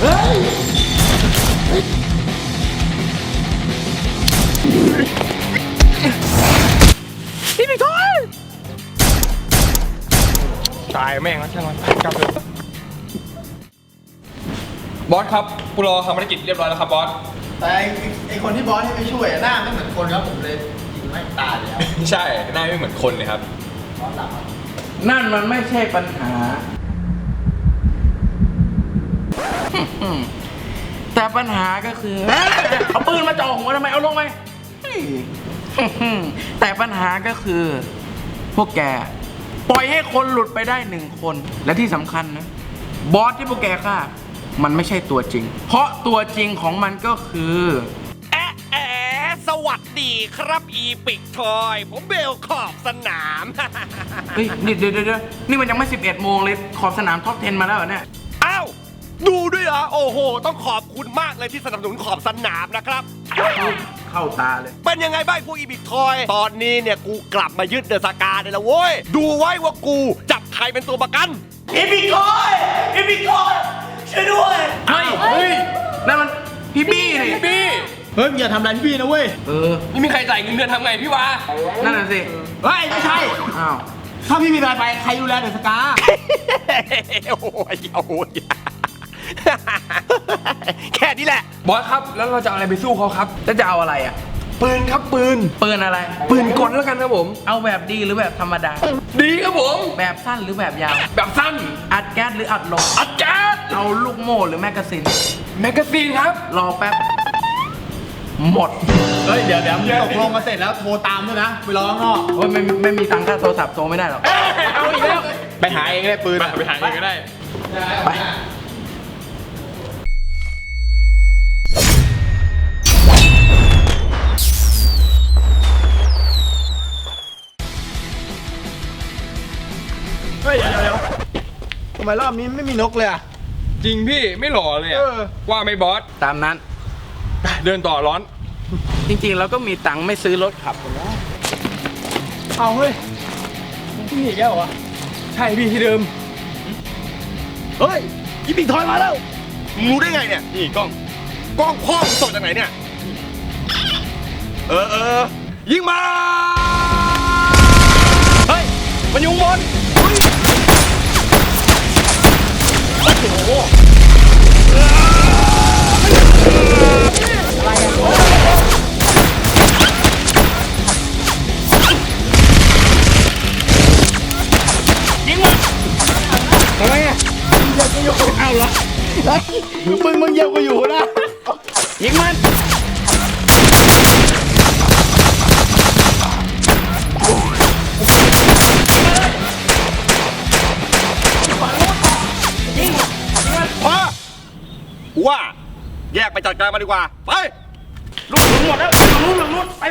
พี่บิ๊กทอยตายแม่งแล้วช่างมันกลับเลยบอสครับพวกเราทำภารกิจเรียบร้อยแล้วครับบอส แต่ไอ้ไอคนที่บอสที่ไปช่วยอะหน้าไม่เหมือนคนครับผมเลยยิงไม่ตายแล้ว ใช่หน้าไม่เหมือนคนเลยครับบอสหลับอะนั่นมันไม่ใช่ปัญหา แต่ปัญหาก็คือเฮ้ยเอาปืนมาจ่อหัวทำไมเอาลงไหมเฮ้ยแต่ปัญหาก็คือ พวกแก ปล่อยให้คนหลุดไปได้หนึ่งคน และที่สำคัญนะ บอสที่พวกแกฆ่า มันไม่ใช่ตัวจริง เพราะตัวจริงของมันก็คือ แอะแอะสวัสดีครับอีปิกทอย ผมเบลขอบสนาม เฮ้ยนี่เดี๋ยวเดี๋ยวเดี๋ยวนี่มันยังไม่ 11 โมงเลย ขอบสนามท็อป 10 มาแล้วเหรอเนี่ยอ้าว ดูด้วยเหรอโอ้โห ต้องขอบคุณมากเลยที่สนับสนุนขอบสนามนะครับ เข้าตาเลย เป็นยังไงบ้างพวกอีบิกทอย ตอนนี้เนี่ยกูกลับมายึดเดอะสกาได้แล้วเว้ย ดูไว้ว่ากูจับใครเป็นตัวประกัน อีพิคอยอีพิคอยช่วยด้วยเฮ้ยเฮ้ยนั่นมันพี่บี้นี่พี่เฮ้ยมึงอย่าทำอะไรพี่พี่นะเว้ยเออไม่มีใครจ่ายเงินเดือนทำไงพี่วะนั่นน่ะสิเฮ้ยไม่ใช่ อ้าว ถ้าพี่มีอะไรไปใครดูแลเดอะสกา โอ้ยโอ้ย แค่นี้แหละ บอสครับแล้วเราจะเอาอะไรไปสู้เขาครับ แล้วจะเอาอะไรอะ ปืนครับปืน ปืนอะไร ปืนกลแล้วกันครับผม เอาแบบดีหรือแบบธรรมดา ดีครับผม แบบสั้นหรือแบบยาว แบบสั้น อัดแก๊สหรืออัดลม อัดแก๊ส เอาลูกโม่หรือแมกกาซีน แมกกาซีนครับ รอแป๊บ หมด เฮ้ย เดี๋ยวเดี๋ยวมึงตกลงมาเสร็จแล้วโทรตามด้วยนะ ไปรอข้างนอกโอ้ยไม่ไม่มีตังค่าโทรศัพท์โทรไม่ได้หรอก เอาอีกแล้ว ไปหาเองได้ปืนไปอะไปหาเองก็ได้ ไป ทำไมรอบนี้ไม่มีนกเลยอะจริงพี่ไม่หล่อเลยอะเออ ว่าไม่บอสตามนั้น เดินต่อร้อน จริงๆเราก็มีตังค์ไม่ซื้อรถขับกันแล้วเอาเฮ้ยมึงที่หนีแกเหรอวะใช่พี่ที่เดิม เฮ้ยอีปิกทอยมาแล้ว มึงรู้ได้ไงเนี่ย นี่กล้อง กล้องพ่อมึงสดจากไหนเนี่ย เออเออยิงมา เฮ้ย มันอยุงบน มึงมึงเยี่ยมกูอยู่นะยิงมันพอว่า แยกไปจัดการมาดีกว่า ไปลูกหลุนหมดแล้วหลุนหลุนหลุนไป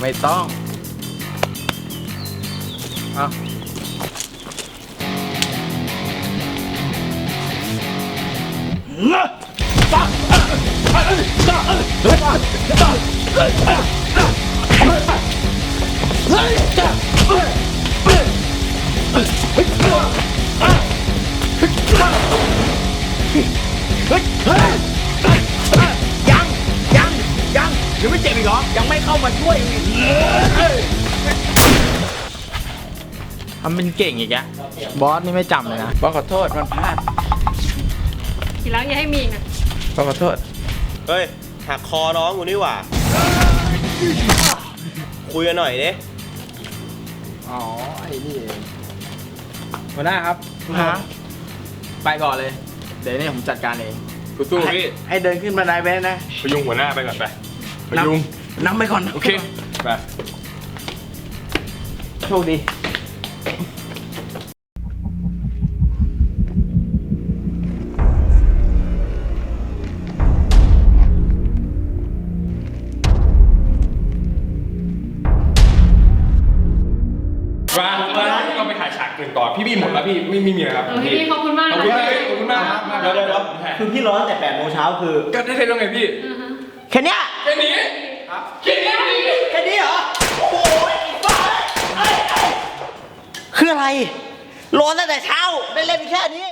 ไม่ต้อง เอายั ยังยังไม่เจ็บอีกเหรอ ยังไม่เข้ามาช่วยอีกทำเป็นเก่งอีกอะบอสนี่ไม่จำเลยนะบอสขอโทษมันพลาดทีหลังอย่าให้มีอีกนะบอสขอโทษ เฮ้ยหักคอน้องกูนี่หว่า คุยกันหน่อยดิอ๋อไอ้นี่เองหัวหน้าครับฮะไปก่อนเลย เดี๋ยวนี่ผมจัดการเอง สู้ๆพี่ ให้เดินขึ้นบันไดไปนะ พยุงหัวหน้าไปก่อนไป พยุงนำไปก่อนโอเค ไปโชคดีวางวางเราไปถ่ายฉากอื่นต่อพี่บีหมดแล้วพี่ไม่ไม่มีแล้วครับเออพี่ขอบคุณมากขอบนะคุณมากพี่ขอบคุณมากครับเดี๋ยวเดี๋ยวเดี๋ยวคือพี่รอตั้งแต่8โมงเช้าคือก็ได้เสร็จแล้วไงพี่อือฮะ แค่นี้แค่นี้แค่นี้แค่นี้เหรอ โอ้โบ้ายคืออะไรร้อนตั้งแต่เช้าได้เล่นแค่นี้